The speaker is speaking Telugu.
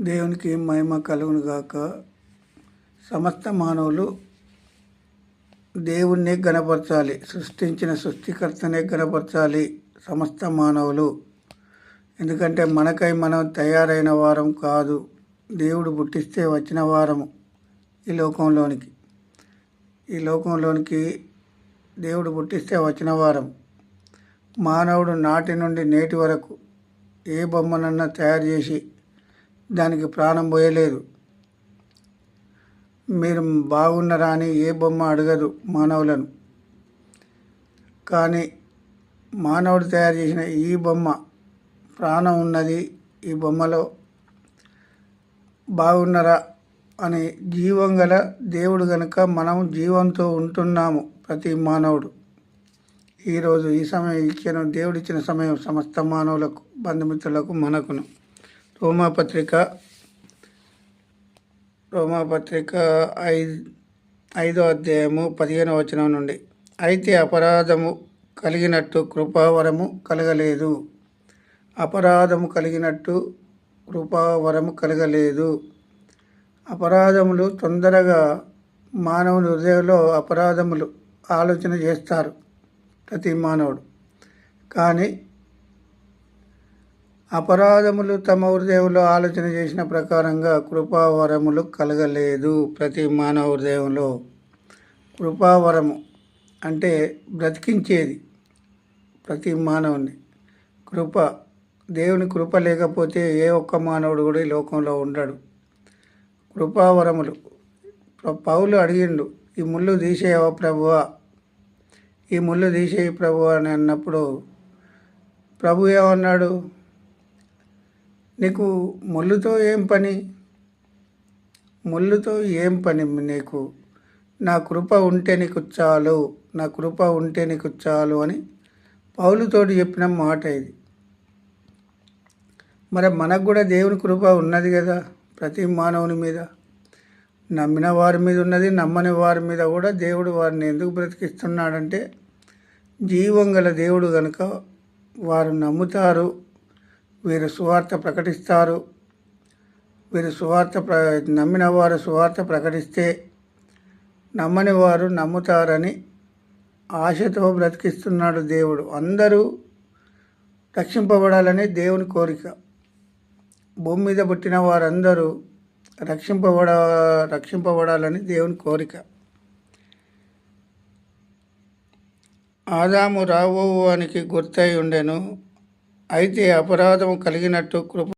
దేవునికి మహిమ కలుగును గాక. సమస్త మానవులు దేవుణ్ణి గణపరచాలి సృష్టించిన సృష్టికర్తనే గణపరచాలి సమస్త మానవులు. ఎందుకంటే మనకై మనం తయారైన వారం కాదు. దేవుడు పుట్టిస్తే వచ్చిన వారము ఈ లోకంలోనికి. ఈ లోకంలోనికి దేవుడు పుట్టిస్తే వచ్చిన వారం. మానవుడు నాటి నుండి నేటి వరకు ఏ బొమ్మనన్నా తయారు చేసి దానికి ప్రాణం పోయలేదు. మీరు బాగున్నారా అని ఏ బొమ్మ అడగదు మానవులను. కానీ మానవుడు తయారు చేసిన ఈ బొమ్మ ప్రాణం ఉన్నది ఈ బొమ్మలో. బాగున్నారా అని జీవం గల దేవుడు గనుక మనం జీవంతో ఉంటున్నాము ప్రతి మానవుడు. ఈరోజు ఈ సమయం ఇచ్చిన దేవుడిచ్చిన సమయం సమస్త మానవులకు బంధుమిత్రులకు మనకును. రోమాపత్రిక రోమాపత్రిక ఐదు ఐదో అధ్యాయము పదిహేను వచనం నుండి. అయితే అపరాధము కలిగినట్టు కృపావరము కలగలేదు. అపరాధము కలిగినట్టు కృపావరము కలగలేదు. అపరాధములు తొందరగా మానవుని హృదయంలో అపరాధములు ఆలోచన చేస్తారు ప్రతి మానవుడు. కానీ అపరాధములు తమ హృదయంలో ఆలోచన చేసిన ప్రకారంగా కృపావరములు కలగలేదు ప్రతి మానవ హృదయంలో. కృపావరము అంటే బ్రతికించేది ప్రతి మానవుని. కృప దేవుని కృప లేకపోతే ఏ ఒక్క మానవుడు కూడా ఈ లోకంలో ఉండడు. కృపావరములు పౌలు అడిగిండు ఈ ముళ్ళు తీసేయవా ప్రభువా? ఈ ముళ్ళు తీసేయి ప్రభు అని అన్నప్పుడు ప్రభు ఏమన్నాడు? నీకు ముళ్ళుతో ఏం పని? ముళ్ళుతో ఏం పని నీకు? నా కృప ఉంటే నీకు చాలు నా కృప ఉంటే నీకు చాలు అని పౌలుతోటి చెప్పిన మాట ఇది. మరి మనకు కూడా దేవుని కృప ఉన్నది కదా ప్రతి మానవుని మీద. నమ్మిన వారి మీద ఉన్నది నమ్మని వారి మీద కూడా దేవుడు వారిని ఎందుకు బ్రతికిస్తున్నాడంటే జీవం గల దేవుడు కనుక వారు నమ్ముతారు వీరు సువార్త ప్రకటిస్తారు. వీరు సువార్త ప్ర నమ్మిన వారు సువార్త ప్రకటిస్తే నమ్మని వారు నమ్ముతారని ఆశతో బ్రతికిస్తున్నాడు దేవుడు. అందరూ రక్షింపబడాలని దేవుని కోరిక. భూమి మీద పుట్టిన వారందరూ రక్షింపబడ రక్షింపబడాలని దేవుని కోరిక. ఆదాము రాబోవానికి గుర్తై ఉండెను. అయితే అపరాధము కలిగినట్టు కృప